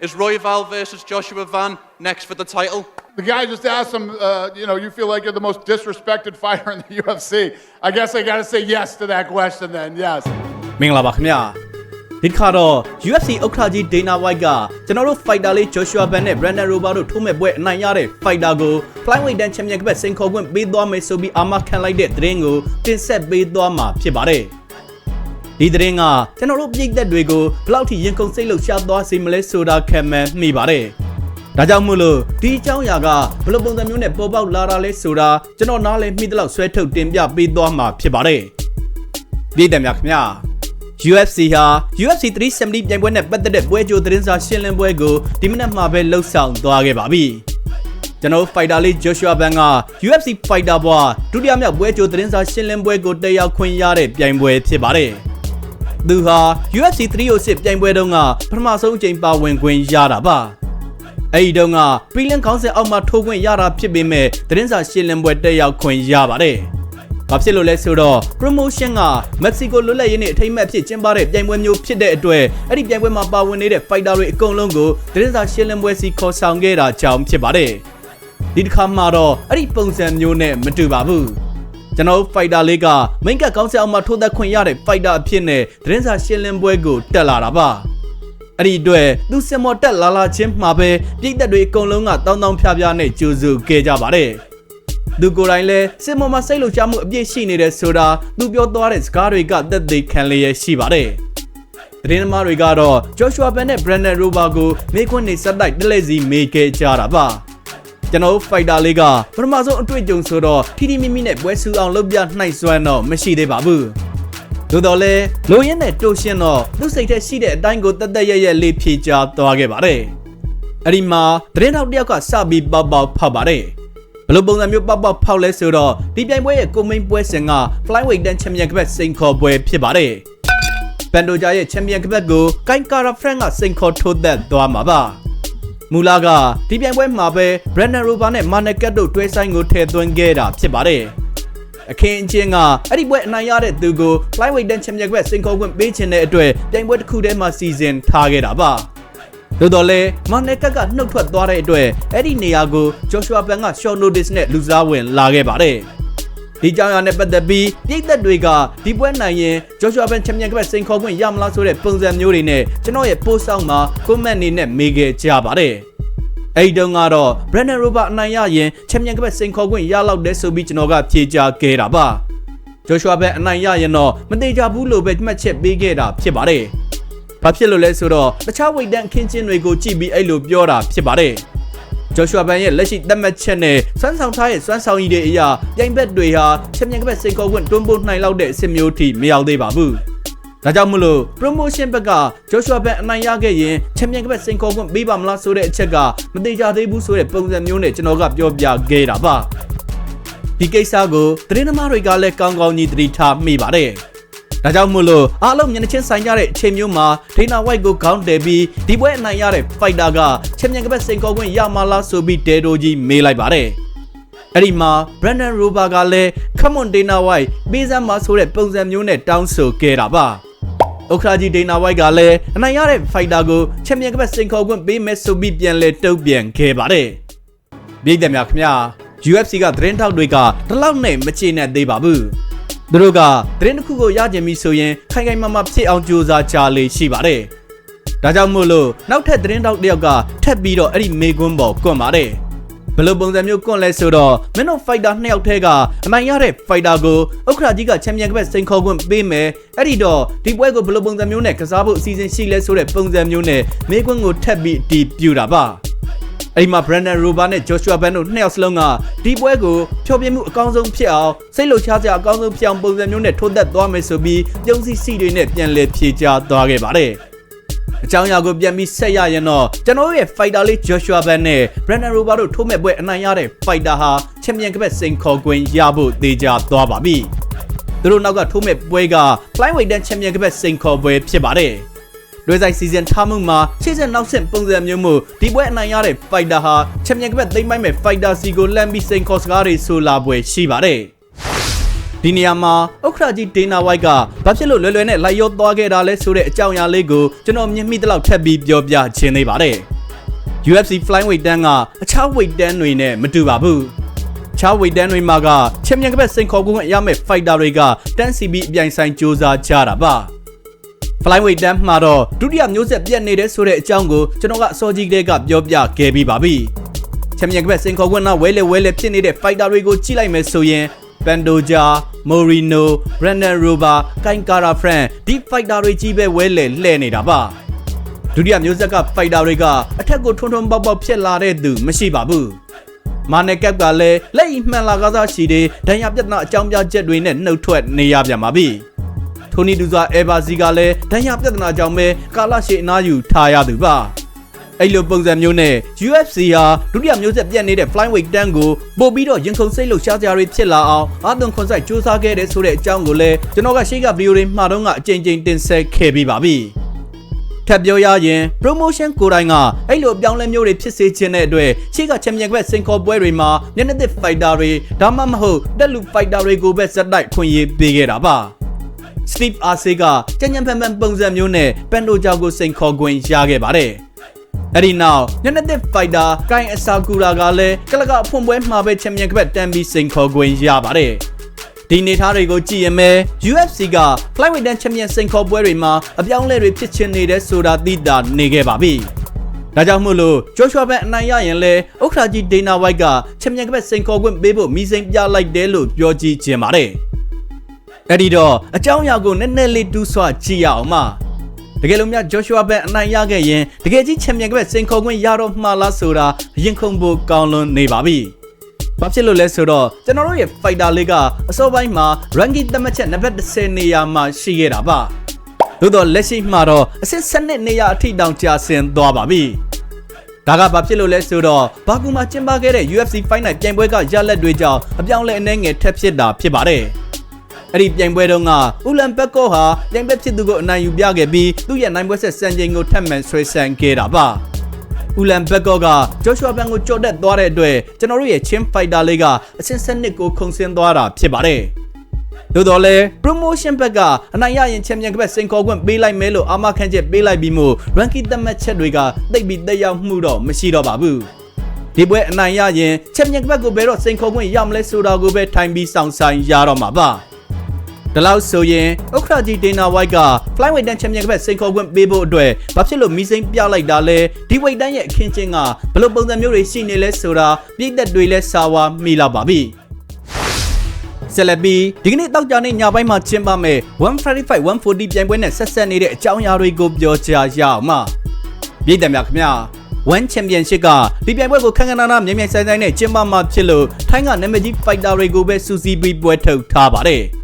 Is Royval versus Joshua Van next for the title? The guy just asked him, uh, you know, you feel like you're the most disrespected fighter in the UFC. I guess I got to say yes to that question then, yes. မင်္ဂလာပါခင်ဗျာဒီတစ်ခါတော့ UFC ဥက္ကဋ္ဌကြီး Dana White ကကျွန်တော်တို့ fighter လေး Joshua Ban နဲ့ Brandon Rover တို့ထိုးမဲ့ပွဲအနိုင်ရတဲ့ fighter ကို flyweight တန်း champion ကပတ်စိန်ခေါ်ခွင့်ပေးသွားမယ်ဆိုပြီးအာမခံလိုက်တဲ့သတင်းကိုတင်ဆက်ပေးသွားမှာဖြစ်ပါတယ် ဒီသတင်းကကျွန်တော်တို့ပြည်သက်တွေကိုဘယ်လောက်ထိရင်ကုန်စိတ်လှုပ်ရှားသွားစေမလဲဆိုတာခံမှန်းမိပါတယ်ဒါကြောင့်မို့လို့ဒီအကြောင်းအရာကဘယ်လိုပုံစံမျိုးနဲ့ပေါ်ပေါက်လာတာလဲဆိုတာကျွန်တော်နားလည်မိသလောက်ဆွဲထုတ်တင်ပြပေးသွားမှာဖြစ်ပါတယ်ပြည်သက်များခင်ဗျာ UFC ဟာ UFC 370ပြိုင်ပွဲနဲ့ပတ်သက်တဲ့ပွဲကြိုသတင်းစာရှင်းလင်းပွဲကိုဒီမနက်မှာပဲလှုပ်ဆောင်သွားခဲ့ပါပြီ။ကျွန်တော် fighter လေး Joshua Ban က UFC fighter ဘွားဒုတိယမြောက်ပွဲကြိုသတင်းစာရှင်းလင်းပွဲကိုတက်ရောက်ခွင့်ရတဲ့ပြိုင်ပွဲဖြစ်ပါတယ်။ သူဟာ UFC 306ပြိုင်ပွဲတုန်းကပထမဆုံးအကြိမ်ပါဝင်ခွင့်ရတာပါ။အဲ့ဒီတုန်းက Prelim ခေါင်းစဉ်အောက်မှာထိုးခွင့်ရတာဖြစ်ပေမဲ့သတင်းစာရှင်းလင်းပွဲတက်ရောက်ခွင့်ရပါတယ်။ဘာဖြစ်လို့လဲဆိုတော့ promotion က Mexico လွတ်လပ်ရေးနေ့အထိမ်းအမှတ်ဖြစ်ကျင်းပတဲ့ပြိုင်ပွဲမျိုးဖြစ်တဲ့အတွက်အဲ့ဒီပြိုင်ပွဲမှာပါဝင်နေတဲ့ fighter တွေအကုန်လုံးကိုသတင်းစာရှင်းလင်းပွဲစီခေါ်ဆောင်ခဲ့တာကြောင့်ဖြစ်ပါတယ်။ဒီတစ်ခါမှတော့အဲ့ဒီပုံစံမျိုးနဲ့မတူပါဘူး။ ကျွန်တော် fighter လေးက main ကကောင်းဆောင်မှာထိုးသက်ခွင့်ရတဲ့ fighter အဖြစ်နဲ့သတင်းစာရှင်းလင်းပွဲကိုတက်လာတာပါ။အဲ့ဒီအတွက်သူစင်မော်တက်လာလာချင်းမှာပဲပြည်သက်တွေအကုန်လုံးကတောင်းတောင်းဖျားဖျားနဲ့ကြိုးစုခဲ့ကြပါတယ်။သူကိုယ်တိုင်လဲစစ်မော်မှာစိတ်လှုပ်ရှားမှုအပြည့်ရှိနေတဲ့ဆိုတာသူပြောသွားတဲ့စကားတွေကသက်သေခံလျက်ရှိပါတယ်။သတင်းသမားတွေကတော့ Joshua Ben နဲ့ Brandon Rover ကိုမေခွန်းနေစက်တိုက်တလဲစီမေခဲ့ကြတာပါ။ ကျွန်တော်တို့ fighter လေးကပထမဆုံးအတွေ့အကြုံဆိုတော့ထီထီမိမိနဲ့ပွဲဆူအောင်လုပ်ပြနှိုက်စွမ်းတော့မရှိသေးပါဘူး။သို့တော်လဲလိုရင်းနဲ့တိုးရှင်းတော့သူ့စိတ်ထဲရှိတဲ့အတိုင်းကိုတက်တက်ရရက်လေးဖြေချသွားခဲ့ပါတယ်။အဲ့ဒီမှာသတင်းထောက်တယောက်ကစပြီးပေါက်ပေါက်ဖောက်ပါတယ်။ဘယ်လိုပုံစံမျိုးပေါက်ပေါက်ဖောက်လဲဆိုတော့ဒီပြိုင်ပွဲရဲ့ကိုမိန်ပွဲစဉ်က flyweight တန်းချန်ပီယံကပတ်စိန်ခေါ်ပွဲဖြစ်ပါတယ်။ပန်ဒိုဂျာရဲ့ချန်ပီယံကပတ်ကိုကိုင်ကာရာဖရန်ကစိန်ခေါ်ထိုးသက်သွားမှာပါ။ မူလာကဒီပြိုင်ပွဲမှာပဲ Brandon Rover နဲ့ Manekat တို့တွဲဆိုင်ကိုထည့်သွင်းခဲ့တာဖြစ်ပါတယ်။အခင်းအကျင်းကအဲ့ဒီပွဲအနိုင်ရတဲ့သူကို flyweight တန်းချန်ပီယံကပတ်စိန်ခေါ်ခွင့်ပေးခြင်းတဲ့အတွက်ပြိုင်ပွဲတစ်ခုတည်းမှာစီစဉ်ထားခဲ့တာပါ။သို့တော်လည်းမန်နက်ကတ်ကနှုတ်ထွက်သွားတဲ့အတွက်အဲ့ဒီနေရာကိုဂျော့ရှွာပန်က short notice နဲ့လူစားဝင်လာခဲ့ပါတယ်။ ဒီကြောင်ရနဲ့ပတ်သက်ပြီးပြည်သက်တွေကဒီပွဲနိုင်ရင်ဂျော့ရှွာပန်ချန်ပီယံကပတ်စိန်ခေါ်ခွင့်ရမလားဆိုတဲ့ပုံစံမျိုးတွေနဲ့ကျွန်တော်ရဲ့ post ဆောင်မှာ comment နေနဲ့မေးခဲ့ကြပါတယ်။အဲ့ဒီတုန်းကတော့ Brandon Rover အနိုင်ရရင်ချန်ပီယံကပတ်စိန်ခေါ်ခွင့်ရလောက်တဲ့ဆိုပြီးကျွန်တော်ကဖြေကြားခဲ့တာပါ။ဂျော့ရှွာပန်အနိုင်ရရင်တော့မသေးကြဘူးလို့ပဲမှတ်ချက်ပေးခဲ့တာဖြစ်ပါတယ်။ဘာဖြစ်လို့လဲဆိုတော့တခြားဝိတ်တန်းအခင်းချင်းတွေကိုကြည့်ပြီးအဲ့လိုပြောတာဖြစ်ပါတယ်။ ဂျော်ရှွာဘန်ရဲ့လက်ရှိသတ်မှတ်ချက်နဲ့စွမ်းဆောင်ထားရဲ့စွမ်းဆောင်ရည်တွေအရာပြိုင်ဘက်တွေဟာချန်ပီယံကပတ်စိန်ခေါ်ခွင့်တွန်းပို့နိုင်လောက်တဲ့အဆင့်မျိုးထိမရောက်သေးပါဘူး။ဒါကြောင့်မလို့ promotion ဘက်ကဂျော်ရှွာဘန်အနိုင်ရခဲ့ရင်ချန်ပီယံကပတ်စိန်ခေါ်ခွင့်ပေးပါမလားဆိုတဲ့အချက်ကမသေးကြသေးဘူးဆိုတဲ့ပုံစံမျိုးနဲ့ကျွန်တော်ကပြောပြခဲ့တာပါ။ဒီကိစ္စကိုသတင်းသမားတွေကလည်းကောင်းကောင်းကြီးသတိထားမိပါတယ်။ ဒါကြောင့်မို့လို့အားလုံးမျက်နှာချင်းဆိုင်ကြတဲ့အချိန်မျိုးမှာဒေနာဝိုက်ကိုခေါင်းတယ်ပြီးဒီပွဲအနိုင်ရတဲ့ဖိုက်တာကချန်ပီယံကပတ်စိန်ခေါ်ခွင့်ရမလားဆိုပြီးတဲတိုကြီးမေးလိုက်ပါတယ်အဲ့ဒီမှာ Brandon Rover ကလည်း Come on Dana White ပေးစမ်းမဆိုတဲ့ပုံစံမျိုးနဲ့တောင်းဆိုခဲ့တာပါဥက္ကရာကြီးဒေနာဝိုက်ကလည်းအနိုင်ရတဲ့ဖိုက်တာကိုချန်ပီယံကပတ်စိန်ခေါ်ခွင့်ပေးမယ်ဆိုပြီးပြန်လဲတုံ့ပြန်ခဲ့ပါတယ်ပြည်သက်များခင်ဗျာ UFC ကသတင်းထောက်တွေကဒီလောက်နဲ့မချေနဲ့သေးပါဘူး သူတို့ကသတင်းတစ်ခုကိုရကြင်ပြီဆိုရင်ခိုင်ခိုင်မာမာဖြစ်အောင်ကြိုးစားကြလေရှိပါတယ်။ဒါကြောင့်မို့လို့နောက်ထပ်သတင်းတောက်တစ်ယောက်ကထပ်ပြီးတော့အဲ့ဒီမေကွန်းပေါ်ကွန့်ပါတယ်။ဘယ်လိုပုံစံမျိုးကွန့်လဲဆိုတော့မင်းတို့ဖိုက်တာနှစ်ယောက်ထဲကအနိုင်ရတဲ့ဖိုက်တာကိုဥက္ကရာကြီးကချန်ပီယံကပတ်စိန်ခေါ်ခွင့်ပေးမယ်။အဲ့ဒီတော့ဒီပွဲကိုဘယ်လိုပုံစံမျိုးနဲ့ကစားဖို့အစီအစဉ်ရှိလဲဆိုတဲ့ပုံစံမျိုးနဲ့မေကွန်းကိုထပ်ပြီးအတီးပြူတာပါ။ အဲ့ဒီမှာ Brandon Rover နဲ့ Joshua Ban တို့နှစ်ယောက်စလုံးကဒီပွဲကိုဖြောပြမှုအကောင်းဆုံးဖြစ်အောင်စိတ်လှုပ်ရှားစရာအကောင်းဆုံးဖြစ်အောင်ပုံစံမျိုးနဲ့ထိုးသက်သွားမယ်ဆိုပြီးပြုံးစီစီတွေနဲ့ပြန်လည်ဖြေချသွားခဲ့ပါတယ်အကြောင်းအရာကိုပြန်ပြီးဆက်ရရင်တော့ကျွန်တော်ရဲ့ fighter လေး Joshua Ban နဲ့ Brandon Rover တို့ထိုးမဲ့ပွဲအနိုင်ရတဲ့ fighter ဟာချန်ပီယံကပတ်စိန်ခေါ်ခွင့်ရဖို့သေချာသွားပါပြီသူတို့နောက်ကထိုးမဲ့ပွဲက flyweight တန်းချန်ပီယံကပတ်စိန်ခေါ်ပွဲဖြစ်ပါတယ် လွယ်ဆိုင်စီဇန်ထားမှုမှာရှေ့ဆက်နောက်ဆက်ပုံစံမျိုးမှုဒီပွဲအနိုင်ရတဲ့ fighter ဟာချန်ပီယံကပတ်သိမ်းပိုက်မဲ့ fighter စီကိုလမ်းပြီးစိန်ခေါ်စကားတွေဆိုလာပွဲရှိပါတယ်ဒီနေရာမှာဥက္ခရာကြီးဒေနာဝိုက်ကဘာဖြစ်လို့လွယ်လွယ်နဲ့လိုက်ရောသွားခဲ့တာလဲဆိုတဲ့အကြောင်းအရာလေးကိုကျွန်တော်မြင်မိသလောက်ထပ်ပြီးပြောပြခြင်းသေးပါတယ် UFC flyweight တန်းကအခြား weight တန်းတွေနဲ့မတူပါဘူးခြား weight တန်းတွေမှာကချန်ပီယံကပတ်စိန်ခေါ်ခွင့်ရမယ့် fighter တွေကတန်းစီပြီးအပြိုင်ဆိုင်စ조사ကြတာပါ flyweight တန်းမှာတော့ဒုတိယမျိုးဆက်ပြတ်နေတဲ့ဆိုတဲ့အကြောင်းကိုကျွန်တော်ကအစောကြီးကတည်းကပြောပြခဲ့ပြီးပါပြီချန်ပီယံကပတ်စိန်ခေါ်ခွင့်နောက်ဝဲလေဝဲလေဖြစ်နေတဲ့ fighter တွေကိုကြည့်လိုက်မယ်ဆိုရင်ပန်ဒိုဂျာမိုရီနိုဘရန်ဒန်ရိုဘာကိုင်ကာရာဖရန်ဒီ fighter တွေကြီးပဲဝဲလေလှည့်နေတာပါဒုတိယမျိုးဆက်ကဖိုက်တာတွေကအထက်ကိုထွန်းထွန်းပေါက်ပေါက်ဖြစ်လာတဲ့သူမရှိပါဘူး။မာနယ်ကပ်ကလည်းလက်ဤမှန်လာကားစားရှိတဲ့ဒဏ်ရာပြဿနာအကြောင်းပြချက်တွေနဲ့နှုတ်ထွက်နေရပြန်ပါပြီ။ ထိုနီဒူဇာအဲဘာစီကလည်းဒဏ်ရာပြဿနာကြောင့်ပဲကာလရှည်အနားယူထားရသူပါ။အဲ့လိုပုံစံမျိုးနဲ့ UFC ဟာဒုတိယမျိုးဆက်ပြတ်နေတဲ့ flyweight တန်းကိုပို့ပြီးတော့ရင်ခုန်စိတ်လို့ရှားကြရဖြစ်လာအောင်အာသွန်ခွန်ဆိုင်စူးစမ်းခဲ့တဲ့ဆိုတဲ့အကြောင်းကိုလည်းကျွန်တော်ကရှေ့ကဗီဒီယိုတွေမှာတော့ကအကြိမ်ကြိမ်တင်ဆက်ခဲ့ပြီးပါပြီ။ထပ်ပြောရရင် promotion ကိုယ်တိုင်ကအဲ့လိုအပြောင်းလဲမျိုးတွေဖြစ်စေခြင်းတဲ့အတွက်ရှေ့ကချန်ပီယံကဘက်စင်ခေါ်ပွဲတွေမှာမျက်နှာသစ် fighter တွေဒါမှမဟုတ်တက်လူ fighter တွေကိုပဲစက်တိုက်ခွင့်ရပေးခဲ့တာပါ Steve Arce ကကြံ့ကြံ့ဖန်ဖန်ပုံစံမျိုးနဲ့ပန်တိုဂျာကိုစိန်ခေါ်ခွင့်ရခဲ့ပါတယ်အဲ့ဒီနောက်ညနေသစ် fighter ကိုင်အဆာကူရာကလည်းကလကအဖွင့်ပွဲမှာပဲချန်ပီယံကဘက်တန်ပြီးစိန်ခေါ်ခွင့်ရပါတယ်ဒီနေသားတွေကိုကြည့်ရင်ပဲ UFC က flyweight တန်းချန်ပီယံစိန်ခေါ်ပွဲတွေမှာအပြောင်းအလဲတွေဖြစ်ချင်နေတဲ့ဆိုတာသိတာနေခဲ့ပါပြီ။ဒါကြောင့်မို့လို့ Joshua ဘက်အနိုင်ရရင်လဲဥက္ခရာကြီး Dana White ကချန်ပီယံကဘက်စိန်ခေါ်ခွင့်ပေးဖို့မိစိန်ပြလိုက်တယ်လို့ပြောကြည့်ခြင်းပါတယ်။ အဲ့ဒီတော့အကြောင်းအရာကိုနည်းနည်းလေးတူးဆွကြည့်ရအောင်ပါ။တကယ်လို့များ Joshua ဘက်အနိုင်ရခဲ့ရင်တကယ်ကြီးချန်ပီယံကဘက်စိန်ခေါ်ခွင့်ရတော့မှာလားဆိုတာအရင်ခုန်ဖို့ကောင်းလွန်နေပါပြီ။ဘာဖြစ်လို့လဲဆိုတော့ကျွန်တော်တို့ရဲ့ fighter လေးကအစောပိုင်းမှာ ranking သတ်မှတ်ချက်နံပါတ်10နေရာမှာရှိခဲ့တာပါသို့တော့လက်ရှိမှာတော့အဆင့်7နေရာအထိတောင်ကျဆင်းသွားပါပြီဒါကဘာဖြစ်လို့လဲဆိုတော့ဘာကူမှာကျင်းပခဲ့တဲ့ UFC Fight Night ပြိုင်ပွဲကရလက်တွေကြောင့်အပြောင်းလဲအနေငယ်ထက်ဖြစ်တာဖြစ်ပါတယ် အဲ့ဒီပြိုင်ပွဲတုန်းကဥလန်ဘက်ကောဟာပြိုင်ပွဲဖြစ်သူကိုအနိုင်ယူပြခဲ့ပြီးသူ့ရဲ့နိုင်ပွဲဆက်စံချိန်ကိုထပ်မံဆွဲဆန့်ခဲ့တာပါဥလန်ဘက်ကောကဂျိုရှွာဘန်ကိုကြော်တက်သွားတဲ့အတွက်ကျွန်တော်တို့ရဲ့ချင်းဖိုက်တာလေးကအဆင့်စနစ်ကိုခုန်ဆင်းသွားတာဖြစ်ပါတယ်။သို့တော်လဲ promotion ဘက်ကအနိုင်ရရင်ချန်ပီယံကပတ်စင်ခေါ်ခွင့်ပေးလိုက်မယ်လို့အာမခံချက်ပေးလိုက်ပြီးမှ ranking သတ်မှတ်ချက်တွေကတိတ်ပြီးတက်ရောက်မှုတော့မရှိတော့ပါဘူး။ဒီပွဲအနိုင်ရရင်ချန်ပီယံကပတ်ကိုဘယ်တော့စင်ခေါ်ခွင့်ရမလဲဆိုတာကိုပဲထိုင်ပြီးစောင့်ဆိုင်ရတော့မှာပါ။ ဒါလောက်ဆိုရင်ဥက္ခရာကြီးဒေနာဝိုက်က flyweight တန်းချန်ပီယံကဘက်စိန်ခေါ်ခွင့်ပေးဖို့အတွက်ဘာဖြစ်လို့မီစိန်ပြလိုက်တာလဲဒီ weight တန်းရဲ့အခင်းချင်းကဘယ်လိုပုံစံမျိုးတွေရှိနေလဲဆိုတာပြည်သက်တွေလဲစာဝါမိလာပါပြီဆက်လက်ပြီးဒီကနေ့တောက်ကြနေ့ညပိုင်းမှာကျင်းပမယ်135 140ပြိုင်ပွဲနဲ့ဆက်ဆက်နေတဲ့အကြောင်းအရာတွေကိုပြောကြရအောင်ပါပြည်သက်များခင်ဗျာ1 Championship ကဒီပြိုင်ပွဲကိုခန်းခန်းနာနာမြင်မြင်ဆိုင်ဆိုင်နဲ့ကျင်းပမှာဖြစ်လို့ထိုင်းကနာမည်ကြီး fighter တွေကိုပဲစူးစီးပြီးပွဲထုတ်ထားပါတယ်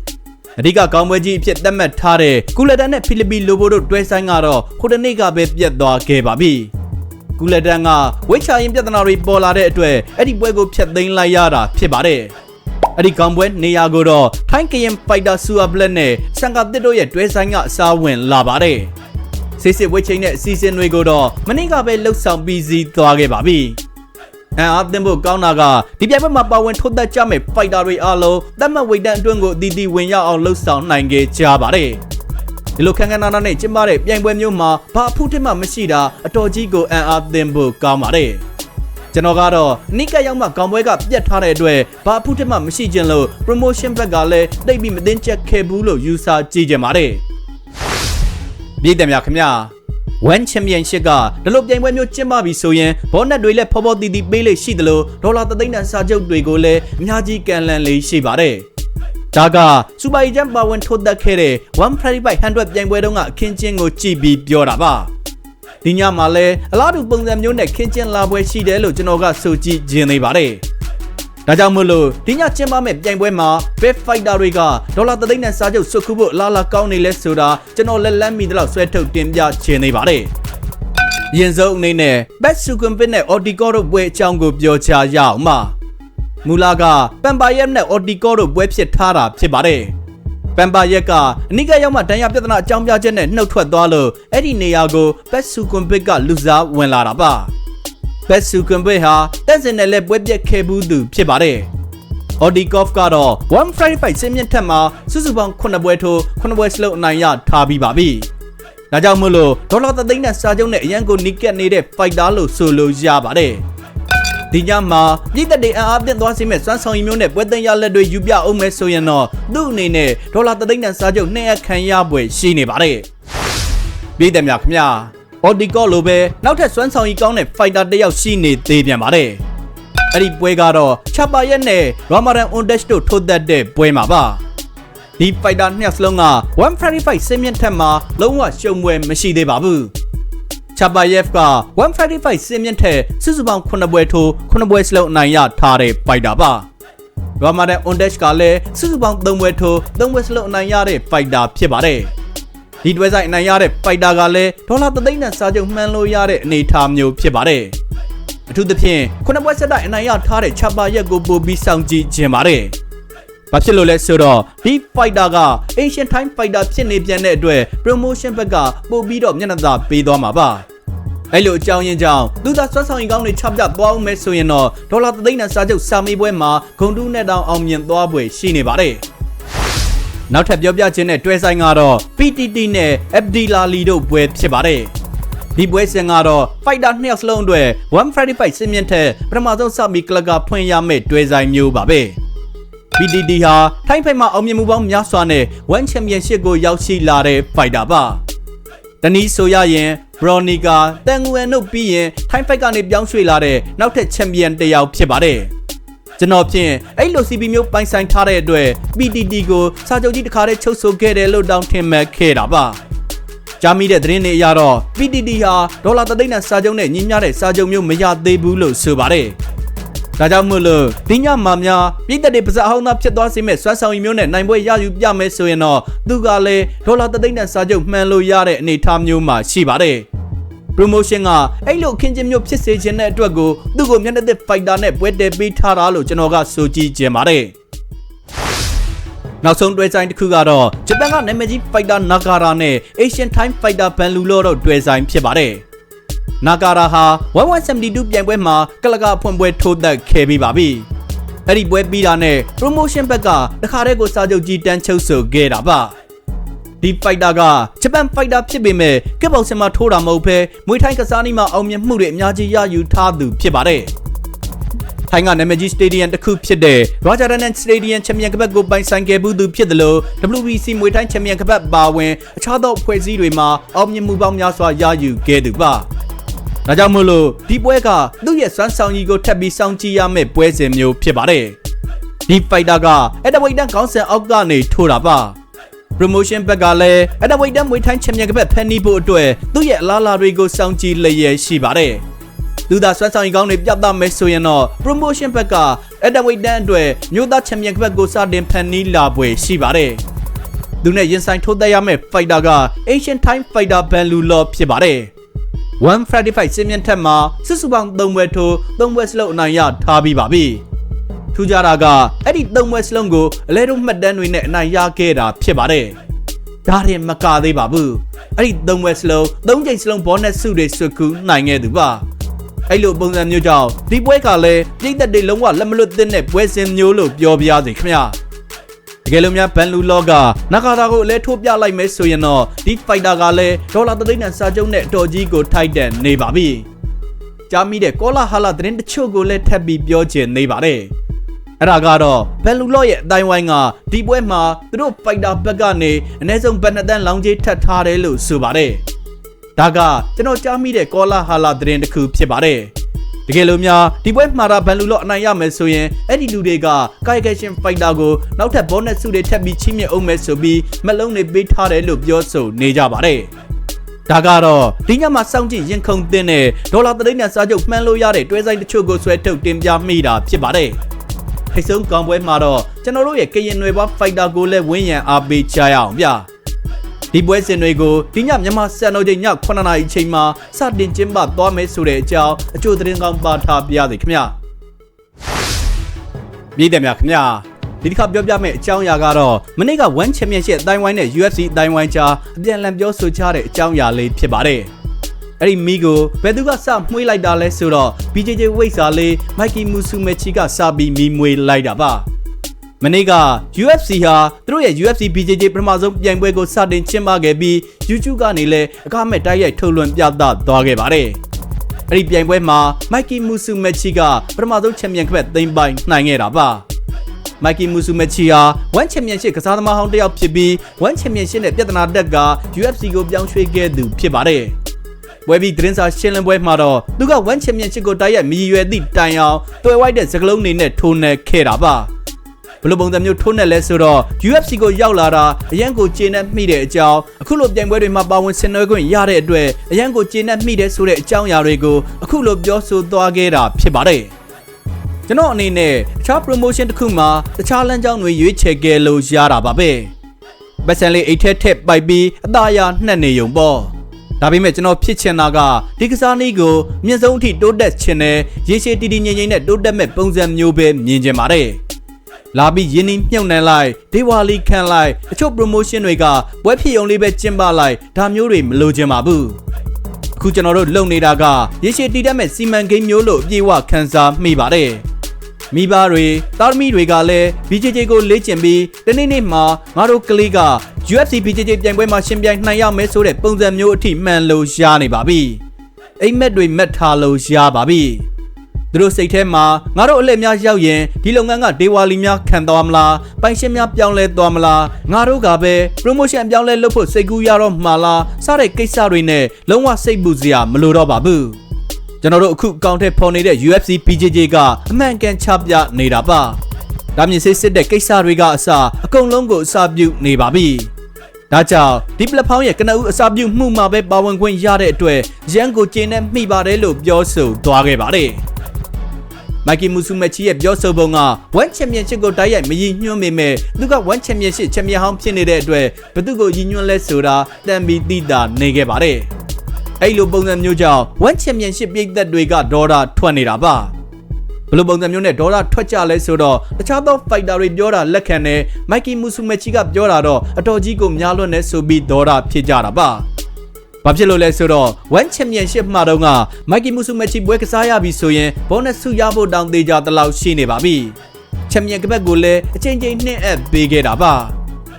အဓိကကောင်းပွဲကြီးအဖြစ်သတ်မှတ်ထားတဲ့ကူလက်တန်နဲ့ဖိလစ်ပီလိုဘိုတို့တွဲဆိုင်ကတော့ခုတနေ့ကပဲပြတ်သွားခဲ့ပါပြီ။ကူလက်တန်ကဝိတ်ချရင်ပြဿနာတွေပေါ်လာတဲ့အတွက်အဲ့ဒီပွဲကိုဖျက်သိမ်းလိုက်ရတာဖြစ်ပါတယ်။အဲ့ဒီကောင်းပွဲနေရာကိုတော့ထိုင်းကရင်ဖိုက်တာဆူအဘလက်နဲ့စံကာတစ်တို့ရဲ့တွဲဆိုင်ကအစားဝင်လာပါတယ်။စစ်စစ်ဝိတ်ချင်းတဲ့အစီအစဉ်တွေကိုတော့မနေ့ကပဲလှုပ်ဆောင်ပြီးစီးသွားခဲ့ပါပြီ။ အန်အားသင်ဖို့ကောင်းတာကဒီပြိုင်ပွဲမှာပါဝင်ထိုးသက်ကြမဲ့ဖိုက်တာတွေအားလုံးတတ်မှတ်ဝိတ်တန်းအတွင်းကိုအတီးတီးဝင်ရောက်အောင်လှုပ်ဆောင်နိုင်ခဲ့ကြပါတယ်ဒီလိုခန်းခန်းနာနာနဲ့ကျင်းပတဲ့ပြိုင်ပွဲမျိုးမှာဘာအဖုထစ်မှမရှိတာအတော်ကြီးကိုအန်အားသင်ဖို့ကောင်းပါတယ်ကျွန်တော်ကတော့နိကရောက်မှကောင်ပွဲကပြတ်ထားတဲ့အတွက်ဘာအဖုထစ်မှမရှိခြင်းလို့ promotion ဘက်ကလည်းတိတ်ပြီးမတင်ချက်ခဲ့ဘူးလို့ယူဆကြည့်ကြပါတယ်ပြည်တယ်များခင်ဗျာ 1 Championship ကဒီလိုပြိုင်ပွဲမျိုးကျင်းပပြီဆိုရင်ဘောနက်တွေလည်းဖောဖောတီတီပေးလိမ့်ရှိသလိုဒေါ်လာသသိန်းတန်စာချုပ်တွေကိုလည်းအများကြီးကန်လန်လေးရှိပါတယ်။ဒါကစူပါရီဂျန်ပါဝင်ထိုးသက်ခဲ့တဲ့135 100ပြိုင်ပွဲတုန်းကအခင်းချင်းကိုကြည့်ပြီးပြောတာပါ။ဒီညမှာလည်းအလားတူပုံစံမျိုးနဲ့ခင်းချင်းလာပွဲရှိတယ်လို့ကျွန်တော်ကဆိုကြည့်ခြင်းနေပါတယ်။ ဒါကြောင့်မို့လို့ဒီညကျင်းပမဲ့ပြိုင်ပွဲမှာ Best Fighter တွေကဒေါ်လာသသိန်းနဲ့စားချုပ်ဆွတ်ခုဖို့လာလာကောင်းနေလဲဆိုတာကျွန်တော်လက်လန်းမီတလောက်ဆွဲထုတ်တင်ပြချင်နေပါတယ်။ရင်စုံအနေနဲ့ Best Sukumpit နဲ့ Ortico တို့ပွဲအကြောင်းကိုပြောချရအောင်ပါ။မူလာကပန်ပါရက်နဲ့ Ortico တို့ပွဲဖြစ်ထားတာဖြစ်ပါတယ်။ပန်ပါရက်ကအနိကရောက်မှဒဏ်ရာပြဿနာအကြောင်းပြချက်နဲ့နှုတ်ထွက်သွားလို့အဲ့ဒီနေရာကို Best Sukumpit ကလူစားဝင်လာတာပါ။ ဘက်ဆူကွန်ဘွေဟာတက်စင်နဲ့လည်းပွဲပြက်ခဲ့ဘူးသူဖြစ်ပါတယ် Odikov ကတော့155စင်မြင့်ထက်မှာစုစုပေါင်း9ပွဲထိုး9ပွဲစလုံးအနိုင်ရထားပြီးပါပြီ။ဒါကြောင့်မို့လို့ဒေါ်လာသသိန်းနဲ့စာချုပ်နဲ့အရန်ကိုနီကက်နေတဲ့ fighter လို့ဆိုလို့ရပါတယ်။ဒီညမှာပြည်သက်တွေအအားပြင်သွားစေမဲ့စွမ်းဆောင်ရည်မျိုးနဲ့ပွဲသိမ်းရလက်တွေယူပြအောင်မယ်ဆိုရင်တော့သူ့အနေနဲ့ဒေါ်လာသသိန်းနဲ့စာချုပ်နှစ်အခမ်းရပွဲရှိနေပါတယ်။ပြည်သက်များခင်ဗျာ Odikov လိုပဲနောက်ထပ်စွမ်းဆောင်ရည်ကောင်းတဲ့ fighter တစ်ယောက်ရှိနေသေးပြန်ပါတယ်။အဲ့ဒီပွဲကတော့ချပါရက်နဲ့ရာမာဒန်အွန်ဒက်တို့ထိုးသက်တဲ့ပွဲမှာပါဒီဖိုက်တာနှစ်စလုံးက135စင်မြင့်ထက်မှာလုံးဝရှုံပွဲမရှိသေးပါဘူးချပါယက်က135စင်မြင့်ထက်စုစုပေါင်း9ပွဲထိုး9ပွဲစလုံးအနိုင်ရထားတဲ့ဖိုက်တာပါရာမာဒန်အွန်ဒက်ကလည်းစုစုပေါင်း3ပွဲထိုး3ပွဲစလုံးအနိုင်ရတဲ့ဖိုက်တာဖြစ်ပါတယ် ဒီတွဲဆိုင်အနိုင်ရတဲ့ဖိုက်တာကလည်းဒေါ်လာ3သိန်းနဲ့စာချုပ်မှန်းလို့ရတဲ့အနေအထားမျိုးဖြစ်ပါတယ်အထူးသဖြင့်ခုနှစ်ပွဲဆက်တိုက်အနိုင်ရထားတဲ့ချပါရက်ကိုပို့ပြီးစောင့်ကြည့်ခြင်းပါတယ်။ဘာဖြစ်လို့လဲဆိုတော့ဒီ fighter က Asian Time Fighter ဖြစ်နေပြန်တဲ့အတွက် promotion ဘက်ကပို့ပြီးတော့မျက်နှာသာပေးသွားမှာပါ။အဲ့လိုအကြောင်းရင်းကြောင့်သူသာဆွမ်းဆောင်ရင်ကောင်းတွေချပြသွားအောင်မယ်ဆိုရင်တော့ဒေါ်လာသသိန်းနဲ့စာချုပ်စာမေးပွဲမှာဂုံတူးနဲ့တောင်အောင်မြင်သွားပွဲရှိနေပါတယ်။ နောက်ထပ်ပြောပြခြင်းနဲ့တွဲဆိုင်ကတော့ PTT နဲ့ Abdilali တို့ပွဲဖြစ်ပါတယ်။ဒီပွဲစဉ်ကတော့ fighter နှစ်ယောက်စလုံးအတွက်135စင်မြင့်ထက်ပထမဆုံးစမီကလကဖွင့်ရမယ့်တွဲဆိုင်မျိုးပါပဲ BDD ဟာထိုင်းဖိုင်မှာအောင်မြင်မှုပေါင်းများစွာနဲ့1 championship ကိုရောက်ရှိလာတဲ့ fighter ပါတနည်းဆိုရရင် Bronica တန်ငူအန်တို့ပြီးရင်ထိုင်းဖိုက်ကနေပြောင်းရွှေ့လာတဲ့နောက်ထပ် champion တစ်ယောက်ဖြစ်ပါတယ် ကျွန်တော်ဖြင့်အဲ့လို CP မျိုးပိုင်ဆိုင်ထားတဲ့အတွက် PTT ကိုစာချုပ်ကြီးတစ်ခါတည်းချုပ်ဆိုခဲ့တယ်လို့တောင်းထင်မှတ်ခဲ့တာပါကြားမိတဲ့သတင်းတွေအရတော့ PTT ဟာဒေါ်လာသသိန်းနဲ့စာချုပ်နဲ့ညီမျှတဲ့စာချုပ်မျိုးမရသေးဘူးလို့ဆိုပါတယ်။ဒါကြောင့်မို့လို့ဒီညမှာများပြည်သက်တွေပါစအဟောင်းသားဖြစ်သွားစေမဲ့စွမ်းဆောင်ရည်မျိုးနဲ့နိုင်ပွဲရယူပြမယ်ဆိုရင်တော့သူကလည်းဒေါ်လာသသိန်းနဲ့စာချုပ်မှန်လို့ရတဲ့အနေအထားမျိုးမှာရှိပါတယ်။ promotion ကအဲ့လိုအခင်းချင်းမျိုးဖြစ်စေခြင်းတဲ့အတွက်ကိုသူ့ကိုမျက်နှာသစ် fighter နဲ့ပွဲတည်ပေးထားတာလို့ကျွန်တော်ကဆိုကြည့်ခြင်းပါတယ်။နောက်ဆုံးတွဲဆိုင်တစ်ခုကတော့ဂျပန်ကနာမည်ကြီး fighter Nagara နဲ့ Asian Time fighter Banlulo တို့တွဲဆိုင်ဖြစ်ပါတယ်။ Nagara ဟာ1172ပြိုင်ပွဲမှာကလကအဖွင့်ပွဲထိုးသက်ခဲ့ပြီးပါပြီ။အဲ့ဒီပွဲပြီးတာနဲ့ promotion ဘက်ကတခါတည်းကိုစာချုပ်ကြီးတန်းချုပ်ဆိုခဲ့တာပါ။ ဒီ fighter ကဂျပန် fighter ဖြစ်ပေမဲ့ကက်ဘောက်ဆင်မှာထိုးတာမဟုတ်ဘဲမွေထိုင်းကစားနည်းမှာအောင်မြင်မှုတွေအများကြီးရယူထားသူဖြစ်ပါတယ်။ထိုင်းကနာမည်ကြီးစတေဒီယမ်တစ်ခုဖြစ်တဲ့ Roger Danan Stadium ချန်ပီယံကပတ်ကိုပိုင်ဆိုင်ခဲ့မှုသူဖြစ်တယ်လို့ WBC မွေထိုင်းချန်ပီယံကပတ်ပါဝင်အခြားသောအဖွဲ့အစည်းတွေမှာအောင်မြင်မှုပေါင်းများစွာရယူခဲ့သူပါ။ဒါကြောင့်မို့လို့ဒီပွဲကသူ့ရဲ့စွမ်းဆောင်ရည်ကိုထပ်ပြီးစောင့်ကြည့်ရမယ့်ပွဲစဉ်မျိုးဖြစ်ပါတယ်။ဒီ fighter က Atterweight တန်းခေါင်းစဉ်အောက်ကနေထိုးတာပါ။ promotion ဘက်ကလည်း Atterweight တန်းမွေထိုင်းချန်ပီယံကပတ်ဖန်နီးဖို့အတွက်သူ့ရဲ့အလားအလာတွေကိုစောင့်ကြည့်လျက်ရှိပါတယ်။လူသားစွမ်းဆောင်ရည်ကောင်းတွေပြသမယ်ဆိုရင်တော့ promotion ဘက်က Atterweight တန်းအတွက်မြို့သားချန်ပီယံဘက်ကိုစတင်ဖန်နီးလာပွဲရှိပါတယ်။သူနဲ့ရင်ဆိုင်ထိုးသက်ရမယ့် fighter က Asian Time Fighter Value Law ဖြစ်ပါတယ်။135စင်မြင့်ထက်မှာစစ်စုပေါင်း3ပွဲထိုး3ပွဲစလုံးအနိုင်ရထားပြီးပါပြီ။ ထူးခြားတာကအဲ့ဒီ3ပွဲစလုံးကိုအလဲတို့မှတ်တမ်းတွေနဲ့အနိုင်ရခဲ့တာဖြစ်ပါတယ်။ဒါရင်မကသေးပါဘူး။အဲ့ဒီ3ပွဲစလုံး3ချိန်စလုံးဘောနက်စုတွေဆွတ်ကူးနိုင်ခဲ့သူပါ။အဲ့လိုပုံစံမျိုးကြောင့်ဒီပွဲကလည်းပြည်သက်တွေလုံးဝလက်မလွတ်သင့်တဲ့ပွဲစဉ်မျိုးလို့ပြောပြရစီခင်ဗျာတကယ်လို့များဘန်လူလော့ကနဂါတာကိုအလဲထိုးပြလိုက်မယ်ဆိုရင်တော့ဒီဖိုက်တာကလည်းဒေါ်လာသသိန်းနဲ့စာချုပ်နဲ့အတော်ကြီးကိုထိုက်တဲ့နေပါပြီကြားမိတဲ့ကောလာဟာလာသတင်းတချို့ကိုလည်းထပ်ပြီးပြောချင်နေပါတယ် အဲ့ဒါကတော့ဘန်လူလော့ရဲ့အတိုင်းဝိုင်းကဒီပွဲမှာသူတို့ဖိုက်တာဘက်ကနေအနည်းဆုံးဘယ်နှစ်တန်းလောင်ကြီးထပ်ထားတယ်လို့ဆိုပါတယ်ဒါကကျွန်တော်ကြားမိတဲ့ကောလာဟာလာသတင်းတစ်ခုဖြစ်ပါတယ်တကယ်လို့များဒီပွဲမှာတာဘန်လူလော့အနိုင်ရမယ်ဆိုရင်အဲ့ဒီလူတွေကကာယကရှင်ဖိုက်တာကိုနောက်ထပ်ဘောနက်စုတွေထပ်ပြီးချိမြင့်အောင်မယ်ဆိုပြီးမလုံးတွေပေးထားတယ်လို့ပြောဆိုနေကြပါတယ်ဒါကတော့ဒီညမှာစောင့်ကြည့်ရင်ခုန်တင်တဲ့ဒေါ်လာသိန်းနဲ့စားချုပ်မှန်းလို့ရတဲ့တွဲဆိုင်တချို့ကိုဆွဲထုတ်တင်ပြမိတာဖြစ်ပါတယ် ထိတ်ဆုံးကောင်ပွဲမှာတော့ကျွန်တော်တို့ရဲ့ကရင်နွယ်ဘွားဖိုက်တာကိုလည်းဝင်းရံအားပေးချရအောင်ဗျာဒီပွဲစဉ်တွေကိုဒီညမြန်မာစံတော်ချိန်ည9:00နာရီအချိန်မှာစတင်ကျင်းပသွားမယ်ဆိုတဲ့အကြောင်းအကျိုးသတင်းကောင်းပါထားပြရစီခင်ဗျာပြည်တယ်များခင်ဗျာဒီတစ်ခါပြောပြမယ့်အကြောင်းအရာကတော့မနေ့က1 Championship အတိုင်းဝိုင်းနဲ့ UFC အတိုင်းဝိုင်းကြားအပြန်အလှန်ပြောဆိုကြတဲ့အကြောင်းအရာလေးဖြစ်ပါတယ် အဲ့ဒီမီကိုဘယ်သူကစမှွေးလိုက်တာလဲဆိုတော့ BJJ ဝိတ်စာလေးမိုက်ကီမူဆူမချီကစပြီးမီမွေလိုက်တာပါမနေ့က UFC ဟာသူတို့ရဲ့ UFC BJJ ပထမဆုံးပြိုင်ပွဲကိုစတင်ကျင်းပခဲ့ပြီး YouTube ကနေလည်းအခမဲ့တိုက်ရိုက်ထုတ်လွှင့်ပြသသွားခဲ့ပါတယ်။အဲ့ဒီပြိုင်ပွဲမှာ Mikey Musumeci ကပထမဆုံးချန်ပီယံကပတ်သိမ်းပိုင်နိုင်ခဲ့တာပါ။ Mikey Musumeci ဟာ One Championship ကစားသမားဟောင်းတစ်ယောက်ဖြစ်ပြီး One Championship နဲ့ပြဿနာတက်က UFC ကိုပြောင်းရွှေ့ခဲ့သူဖြစ်ပါတယ်။ ပွဲပြီးသတင်းစာရှင်းလင်းပွဲမှာတော့သူက One Championship ကိုတိုက်ရိုက်မရည်ရွယ်သည့်တိုင်အောင်တွယ်ဝိုက်တဲ့စကလုံးတွေနဲ့ထိုးနှက်ခဲ့တာပါ။ဘယ်လိုပုံစံမျိုးထိုးနှက်လဲဆိုတော့ UFC ကိုရောက်လာတာအရန်ကိုကျေနပ်မိတဲ့အကြောင်းအခုလိုပြိုင်ပွဲတွေမှာပါဝင်ဆင်နွှဲခွင့်ရတဲ့အတွက်အရန်ကိုကျေနပ်မိတဲ့ဆိုတဲ့အကြောင်းအရာတွေကိုအခုလိုပြောဆိုသွားခဲ့တာဖြစ်ပါတယ်။ကျွန်တော်အနေနဲ့တခြား promotion တစ်ခုမှာတခြားလမ်းကြောင်းတွေရွေးချယ်ခဲ့လို့ရတာပါပဲ။ပတ်စံလေးအိတ်ထက်ထက်ပိုက်ပြီးအသားရနှက်နေုံပေါ့။ ဒါပေမဲ့ကျွန်တော်ဖြစ်ချင်တာကဒီကစားနည်းကိုမြင့်ဆုံးအထိတိုးတက်ချင်တယ်ရေရှည်တည်တည်ငြိမ်ငြိမ်နဲ့တိုးတက်မဲ့ပုံစံမျိုးပဲမြင်ချင်ပါတယ်။လာပြီးယင်းနှမြုပ်နှံလိုက်ဒေဝါလီခံလိုက်အချို့ promotion တွေကပွဲဖြစ်ုံလေးပဲကျင်းပလိုက်ဒါမျိုးတွေမလိုချင်ပါဘူး။အခုကျွန်တော်တို့လုပ်နေတာကရေရှည်တည်တတ်မဲ့စီမံကိန်းမျိုးလို့အပြည့်အဝခန်းစားမိပါတယ်။ မိဘတွေတာသမီတွေကလည်း BJJ ကိုလေ့ကျင့်ပြီးတနေ့နေ့မှာငါတို့ကလေးက UFC BJJ ပြိုင်ပွဲမှာရှင်ပြိုင်နိုင်ရမယ်ဆိုတဲ့ပုံစံမျိုးအထိမှန်လို့ရနေပါပြီ။အိမ်မက်တွေမက်ထားလို့ရပါပြီ။သူတို့စိတ်ထဲမှာငါတို့အလက်များရောက်ရင်ဒီလုပ်ငန်းကဒေဝါလီများခံသွားမလားပိုင်ရှင်များပြောင်းလဲသွားမလားငါတို့ကပဲ promotion ပြောင်းလဲလုပ်ဖို့စိတ်ကူးရတော့မှာလားစတဲ့ကိစ္စတွေနဲ့လုံးဝစိတ်ပူစရာမလိုတော့ပါဘူး။ ကျွန်တော်တို့အခုအကောင့်ထဲပေါ်နေတဲ့ UFC BJJ ကအမှန်ကန်ချပြနေတာပါ။ဒါမြင်စိတ်စစ်တဲ့ကိစ္စတွေကအစအကုန်လုံးကိုအစာပြုနေပါပြီ။ဒါကြောင့်ဒီပလက်ဖောင်းရဲ့ကနဦးအစာပြုမှုမှာပဲပါဝင်ခွင့်ရတဲ့အတွက်ရန်ကိုကျင်းနဲ့မိပါတယ်လို့ပြောဆိုသွားခဲ့ပါတယ်။မိုက်ကီမူဆူမက်ချီရဲ့ပြောဆိုပုံက1ချန်ပီယံရှစ်ကိုတိုက်ရိုက်မရည်ညွှန်းပေမဲ့သူက1ချန်ပီယံရှစ်ချန်ပီယံဟောင်းဖြစ်နေတဲ့အတွက်ဘသူကိုရည်ညွှန်းလဲဆိုတာတန်ပြီးသိတာနေခဲ့ပါတယ်။ အဲ့လိုပုံစံမျိုးကြောင့်1ချန်ပီယံရှစ်ပြည်သက်တွေကဒေါ်လာထွက်နေတာပါ။ဘယ်လိုပုံစံမျိုးနဲ့ဒေါ်လာထွက်ကြလဲဆိုတော့တခြားသော fighter တွေပြောတာလက်ခံတယ်မိုက်ကီမူဆူမက်ချီကပြောတာတော့အတော်ကြီးကိုများလွန်းနေဆိုပြီးဒေါ်လာဖြစ်ကြတာပါ။ဘာဖြစ်လို့လဲဆိုတော့1 championship မှာတော့ကမိုက်ကီမူဆူမက်ချီပွဲကစားရပြီဆိုရင်ဘောနက်ဆုရဖို့တောင်းသေးကြတလောက်ရှိနေပါပြီ။ champion ကပတ်ကိုလည်းအချိန်ချင်းနှင်းအပ်ပေးခဲ့တာပါ။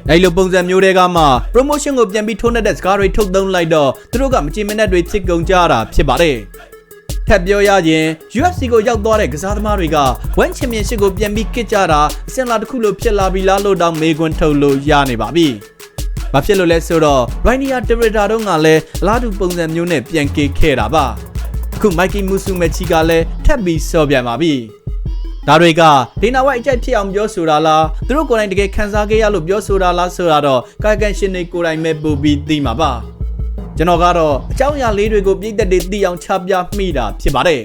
အဲဒီလိုပုံစံမျိုးတွေကမှ promotion ကိုပြန်ပြီးထိုးနှက်တဲ့စကားတွေထုတ်သုံးလိုက်တော့သူတို့ကမချင်မနှက်တွေဖြစ်ကုန်ကြတာဖြစ်ပါတယ်။ထပ်ပြောရရင် UFC ကိုရောက်သွားတဲ့ကစားသမားတွေက1 championship ကိုပြန်ပြီးကစ်ကြတာအစင်လာတစ်ခုလိုဖြစ်လာပြီလားလို့တောင်မေးခွန်းထုတ်လို့ရနေပါပြီ။ဘာဖြစ်လို့လဲဆိုတော့ Rainier Tirita တို့ကလည်းအလားတူပုံစံမျိုးနဲ့ပြန်ကေခဲ့တာပါ။အခု Mikey Musumeci ကလည်းထပ်ပြီးစော်ပြန်ပါပြီ။ ဒါတွေကဒေနာဝိုက်အကြိုက်ဖြစ်အောင်ပြောဆိုတာလားသူတို့ကိုယ်တိုင်တကယ်ခံစားခဲ့ရလို့ပြောဆိုတာလားဆိုတာတော့ကာကန်ရှင်တွေကိုယ်တိုင်ပဲပို့ပြီးသိမှာပါ။ကျွန်တော်ကတော့အကြောင်းအရာလေးတွေကိုပြည့်သက်တွေသိအောင်ချပြမိတာဖြစ်ပါတယ်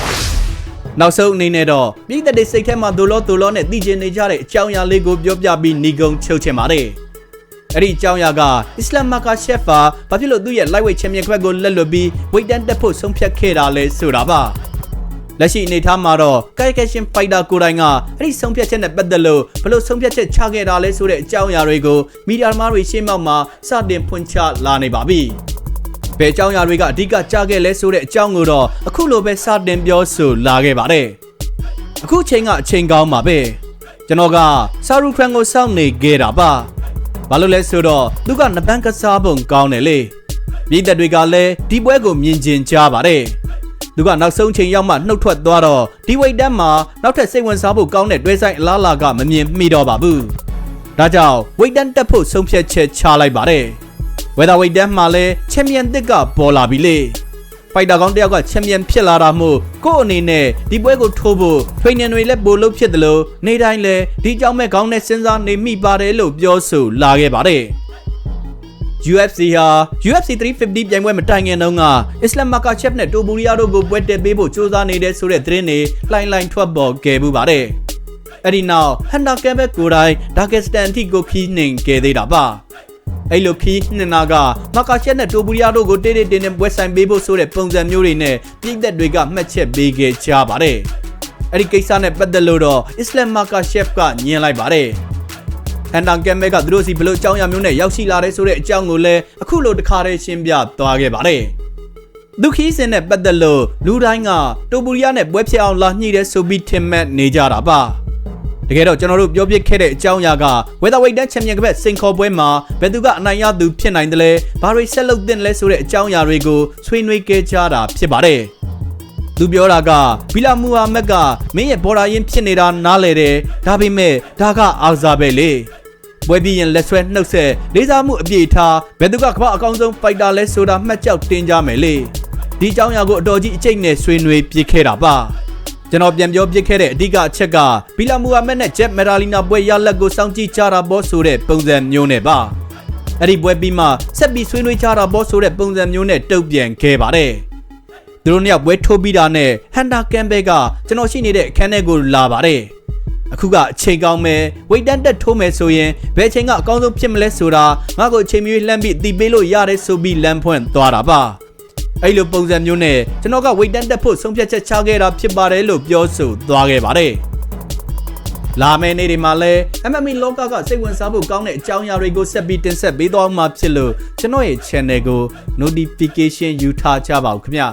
။နောက်ဆုံးအနေနဲ့တော့ပြည်သက်တွေစိတ်ထဲမှာဒိုလောဒိုလောနဲ့တည်ကျင်နေကြတဲ့အကြောင်းအရာလေးကိုပြောပြပြီးညီကုံချုပ်ချင်ပါတယ်။အဲ့ဒီအကြောင်းအရာကအစ္စလမ်မာကာရှက်ဖာဘာဖြစ်လို့သူ့ရဲ့ lightweight champion ခွက်ကိုလက်လွတ်ပြီး weight တန်းတက်ဖို့ဆုံးဖြတ်ခဲ့တာလဲဆိုတာပါ။ လက်ရှိအနေအထားမှာတော့ Kaikashin Fighter ကိုယ်တိုင်ကအဲ့ဒီဆုံးဖြတ်ချက်နဲ့ပတ်သက်လို့ဘယ်လို့ဆုံးဖြတ်ချက်ချခဲ့တာလဲဆိုတဲ့အကြောင်းအရာတွေကိုမီဒီယာသမားတွေရှင်းမောက်မှာစတင်ဖွင့်ချလာနေပါပြီ။ဘယ်အကြောင်းအရာတွေကအဓိကကြားခဲ့လဲဆိုတဲ့အကြောင်းကိုတော့အခုလိုပဲစတင်ပြောဆိုလာခဲ့ပါတယ်။အခုချိန်ကအချိန်ကောင်းပါပဲ။ကျွန်တော်ကဆာရူခရန်ကိုစောင့်နေခဲ့တာပါ။ဘာလို့လဲဆိုတော့သူကနပန်းကစားပုံကောင်းတယ်လေ။ပြည်သက်တွေကလည်းဒီပွဲကိုမြင်ကျင်ကြပါတယ်။ သူကနောက်ဆုံးချိန်ရောက်မှနှုတ်ထွက်သွားတော့ဒီဝိတ်တန်းမှာနောက်ထပ်စိတ်ဝင်စားဖို့ကောင်းတဲ့တွဲဆိုင်အလားအလာကမမြင်မိတော့ပါဘူး။ဒါကြောင့်ဝိတ်တန်းတက်ဖို့ဆုံးဖြတ်ချက်ချလိုက်ပါတယ်။ဝေဒါဝိတ်တန်းမှာလဲချန်ပီယံတစ်ကပေါ်လာပြီလေဖိုက်တာကောင်းတယောက်ကချန်ပီယံဖြစ်လာတာမို့ကို့အနေနဲ့ဒီပွဲကိုထိုးဖို့ trainer တွေလည်းပိုလို့ဖြစ်တယ်လို့နေတိုင်းလဲဒီကြောင့်မဲ့ကောင်းနဲ့စဉ်းစားနေမိပါတယ်လို့ပြောဆိုလာခဲ့ပါတယ် UFC ဟာ UFC 350ပြိုင်ပွဲမတိုင်ခင်တုန်းကအစ္စလမ်မာကာချက်နဲ့တိုဘူရီယာတို့ကိုပွဲတက်ပေးဖို့စူးစမ်းနေတဲ့ဆိုတဲ့သတင်းတွေလှိုင်းလှိုင်းထွက်ပေါ်ခဲ့မှုပါတယ်အဲ့ဒီနောက်ဟန်နာကဲဘက်ကိုယ်တိုင်ဒါဂက်စတန်အထိကိုခီးနှင်ခဲ့သေးတာပါအဲ့လိုခီးနှင်နာကမာကာချက်နဲ့တိုဘူရီယာတို့ကိုတေးတေးတင်းတင်းပွဲဆိုင်ပေးဖို့ဆိုတဲ့ပုံစံမျိုးတွေနဲ့ပြည်သက်တွေကမှတ်ချက်ပေးခဲ့ကြပါတယ်အဲ့ဒီကိစ္စနဲ့ပတ်သက်လို့တော့အစ္စလမ်မာကာရှက်ကညင်လိုက်ပါတယ် ဟန်တန်ကမ်မဲကသူတို့စီဘလို့အကြောင်းအရာမျိုးနဲ့ရောက်ရှိလာတဲ့ဆိုတဲ့အကြောင်းကိုလည်းအခုလိုတခါတည်းရှင်းပြသွားခဲ့ပါတယ်။ဒုခီးစင်နဲ့ပတ်သက်လို့လူတိုင်းကတိုပူရီယာနဲ့ပွဲဖြစ်အောင်လာညှိတဲ့ဆိုပြီးထင်မှတ်နေကြတာပါ။တကယ်တော့ကျွန်တော်တို့ပြောပြခဲ့တဲ့အကြောင်းအရာက Weatherweight တန်းချန်ပီယံကပတ်စင်ခေါ်ပွဲမှာဘယ်သူကအနိုင်ရသူဖြစ်နိုင်တယ်လဲဘာတွေဆက်လုပ်သင့်လဲဆိုတဲ့အကြောင်းအရာတွေကိုဆွေးနွေးခဲ့ကြတာဖြစ်ပါတယ် သူပြောတာကဘီလာမူဟာမက်ကမင်းရဲ့ဘော်ဒါရင်ဖြစ်နေတာနားလေတယ်ဒါပေမဲ့ဒါကအာဇာပဲလေပွဲပြီးရင်လက်ဆွဲနှုတ်ဆက်လေးစားမှုအပြည့်ထားဘယ်သူကကမ္ဘာအကောင်းဆုံးဖိုက်တာလဲဆိုတာမှတ်ကြောက်တင်ကြမယ်လေဒီအကြောင်းအရာကိုအတော်ကြီးအကျိတ်နဲ့ဆွေးနွေးပြခဲ့တာပါကျွန်တော်ပြန်ပြောပြခဲ့တဲ့အဓိကအချက်ကဘီလာမူဟာမက်နဲ့ဂျက်မက်ဒါလီနာပွဲရလက်ကိုစောင့်ကြည့်ကြတာပေါ့ဆိုတဲ့ပုံစံမျိုးနဲ့ပါအဲ့ဒီပွဲပြီးမှဆက်ပြီးဆွေးနွေးကြတာပေါ့ဆိုတဲ့ပုံစံမျိုးနဲ့တုတ်ပြန်ခဲ့ပါတယ် သူတို့နှစ်ယောက်ပွဲထိုးပြီးတာနဲ့ဟန်တာကမ်ဘဲကကျွန်တော်ရှိနေတဲ့အခန်းထဲကိုလာပါတယ်အခုကအချိန်ကောင်းမယ်ဝိတ်တန်တက်ထိုးမယ်ဆိုရင်ဘယ်အချိန်ကအကောင်းဆုံးဖြစ်မလဲဆိုတာငါ့ကိုအချိန်မျိုးလှမ်းပြီးတီးပေးလို့ရတယ်ဆိုပြီးလမ်းဖွင့်သွားတာပါအဲ့လိုပုံစံမျိုးနဲ့ကျွန်တော်ကဝိတ်တန်တက်ဖို့ဆုံးဖြတ်ချက်ချခဲ့တာဖြစ်ပါတယ်လို့ပြောဆိုသွားခဲ့ပါတယ်လာမယ့်နေ့တွေမှာလည်း MMA လောကကစိတ်ဝင်စားဖို့ကောင်းတဲ့အကြောင်းအရာတွေကိုဆက်ပြီးတင်ဆက်ပေးသွားမှာဖြစ်လို့ကျွန်တော်ရဲ့ channel ကို notification ယူထားကြပါဦးခင်ဗျာ